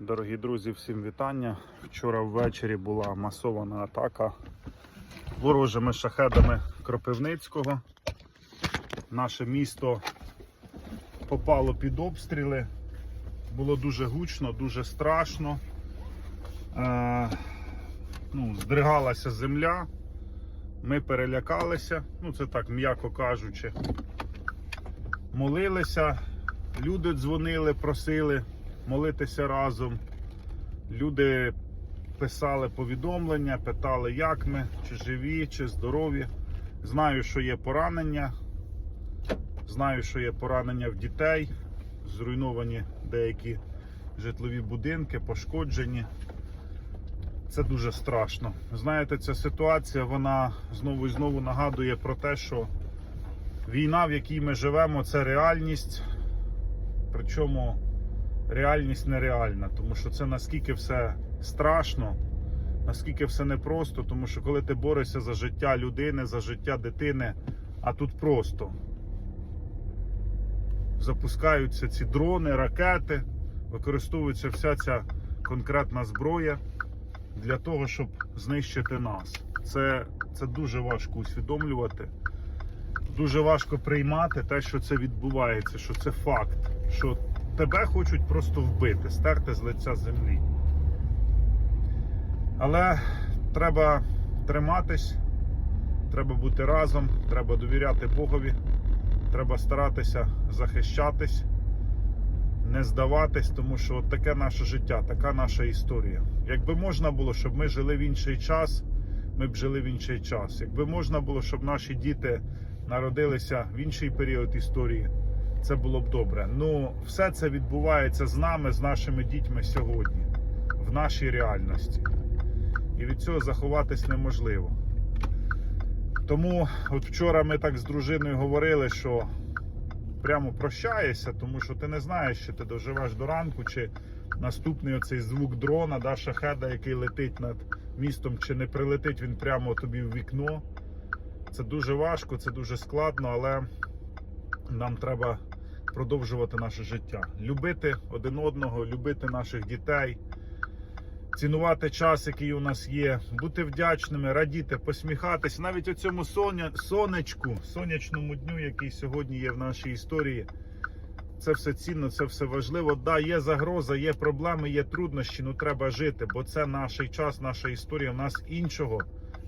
Дорогі друзі, всім вітання. Вчора ввечері була масована атака ворожими шахедами Кропивницького. Наше місто попало під обстріли. Було дуже гучно, дуже страшно. Е, ну, здригалася земля. Ми перелякалися, ну це так, м'яко кажучи. Молилися, люди дзвонили, просили молитися разом. Люди писали повідомлення, питали, як ми, чи живі, чи здорові. Знаю, що є поранення. Знаю, що є поранення в дітей, зруйновані деякі житлові будинки, пошкоджені. Це дуже страшно. Знаєте, ця ситуація вона знову і знову нагадує про те, що війна, в якій ми живемо, це реальність. Причому реальність нереальна, тому що це наскільки все страшно, наскільки все непросто, тому що коли ти борешся за життя людини, за життя дитини, а тут просто запускаються ці дрони, ракети, використовується вся ця конкретна зброя для того, щоб знищити нас. Це, це дуже важко усвідомлювати. Дуже важко приймати те, що це відбувається, що це факт, що тебе хочуть просто вбити, стерти з лиця землі. Але треба триматись, треба бути разом, треба довіряти Богові, треба старатися захищатись, не здаватись, тому що от таке наше життя, така наша історія. Якби можна було, щоб ми жили в інший час, ми б жили в інший час. Якби можна було, щоб наші діти народилися в інший період історії, це було б добре. Ну, все це відбувається з нами, з нашими дітьми сьогодні, в нашій реальності. І від цього заховатись неможливо. Тому от вчора ми так з дружиною говорили, що прямо прощаєшся, тому що ти не знаєш, чи ти доживеш до ранку, чи наступний оцей звук дрона, да, шахеда, який летить над містом, чи не прилетить він прямо тобі в вікно. Це дуже важко, це дуже складно, але нам треба продовжувати наше життя. Любити один одного, любити наших дітей, цінувати час, який у нас є, бути вдячними, радіти, посміхатись. Навіть у цьому соня, сонечку, сонячному дню, який сьогодні є в нашій історії. Це все цінно, це все важливо. Да, є загроза, є проблеми, є труднощі. Ну треба жити, бо це наш час, наша історія. У нас іншого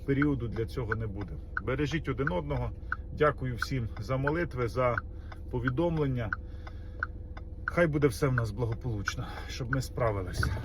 періоду для цього не буде. Бережіть один одного. Дякую всім за молитви, за повідомлення. Хай буде все в нас благополучно, щоб ми справилися.